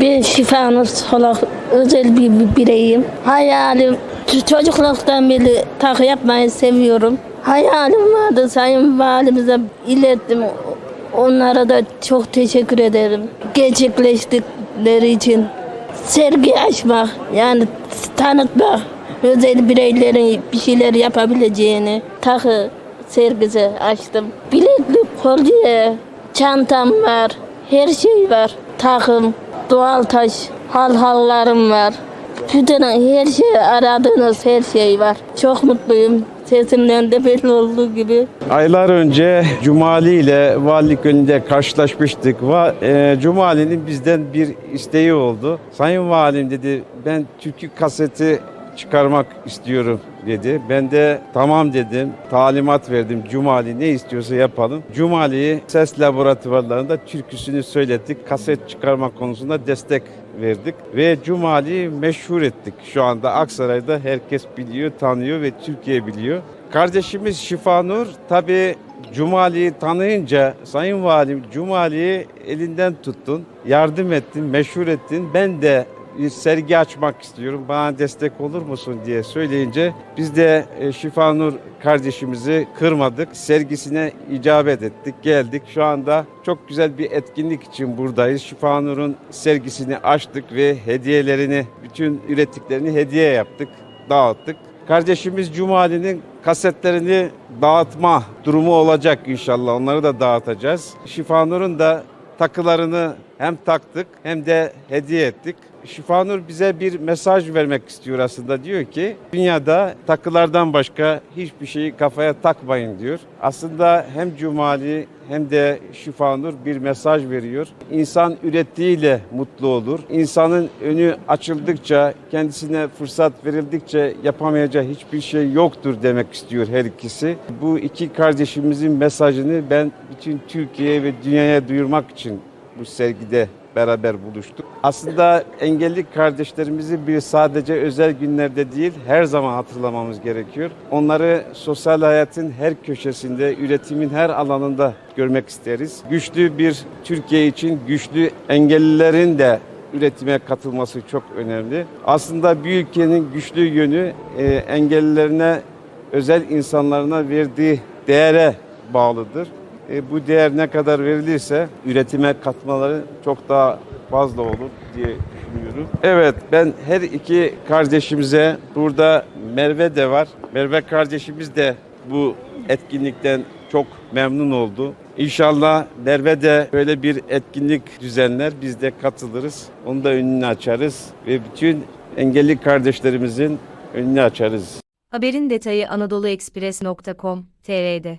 Ben Şifanur Solak özel bir bir bireyim. Hayalim çocukluktan beri takı yapmayı seviyorum. Hayalim vardı Sayın Valimize ilettim. Onlara da çok teşekkür ederim. Gerçekleştikleri için sergi açmak yani tanıtmak özel bireylerin bir şeyler yapabileceğini takı sergisi açtım. Bileklik, kolye, çantam var, her şey var. Takım, doğal taş, halhallarım var. Bütün her şey aradığınız her şey var. Çok mutluyum. Sesimden de belli olduğu gibi. Aylar önce Cumali ile valilik önünde karşılaşmıştık. Va, e, Cumali'nin bizden bir isteği oldu. Sayın Valim dedi ben türkü kaseti çıkarmak istiyorum dedi. Ben de tamam dedim. Talimat verdim. Cumali ne istiyorsa yapalım. Cumali'yi ses laboratuvarlarında türküsünü söylettik. Kaset çıkarmak konusunda destek verdik ve Cumali'yi meşhur ettik. Şu anda Aksaray'da herkes biliyor, tanıyor ve Türkiye biliyor. Kardeşimiz Şifanur tabi Cumali'yi tanıyınca Sayın Valim Cumali'yi elinden tuttun, yardım ettin, meşhur ettin. Ben de sergi açmak istiyorum. Bana destek olur musun diye söyleyince biz de e, Şifanur kardeşimizi kırmadık. Sergisine icabet ettik, geldik. Şu anda çok güzel bir etkinlik için buradayız. Şifanur'un sergisini açtık ve hediyelerini, bütün ürettiklerini hediye yaptık, dağıttık. Kardeşimiz Cumali'nin kasetlerini dağıtma durumu olacak inşallah. Onları da dağıtacağız. Şifanur'un da takılarını hem taktık hem de hediye ettik. Şifanur bize bir mesaj vermek istiyor aslında. Diyor ki dünyada takılardan başka hiçbir şeyi kafaya takmayın diyor. Aslında hem Cumali hem de Şifanur bir mesaj veriyor. İnsan ürettiğiyle mutlu olur. İnsanın önü açıldıkça, kendisine fırsat verildikçe yapamayacağı hiçbir şey yoktur demek istiyor her ikisi. Bu iki kardeşimizin mesajını ben bütün Türkiye'ye ve dünyaya duyurmak için bu sergide beraber buluştuk. Aslında engelli kardeşlerimizi bir sadece özel günlerde değil her zaman hatırlamamız gerekiyor. Onları sosyal hayatın her köşesinde, üretimin her alanında görmek isteriz. Güçlü bir Türkiye için güçlü engellilerin de üretime katılması çok önemli. Aslında bir ülkenin güçlü yönü e, engellilerine, özel insanlarına verdiği değere bağlıdır. E, bu değer ne kadar verilirse üretime katmaları çok daha fazla olur diye düşünüyorum. Evet ben her iki kardeşimize burada Merve de var. Merve kardeşimiz de bu etkinlikten çok memnun oldu. İnşallah Merve de böyle bir etkinlik düzenler. Biz de katılırız. Onu da önünü açarız ve bütün engelli kardeşlerimizin önünü açarız. Haberin detayı anadoluekspres.com.tr'de.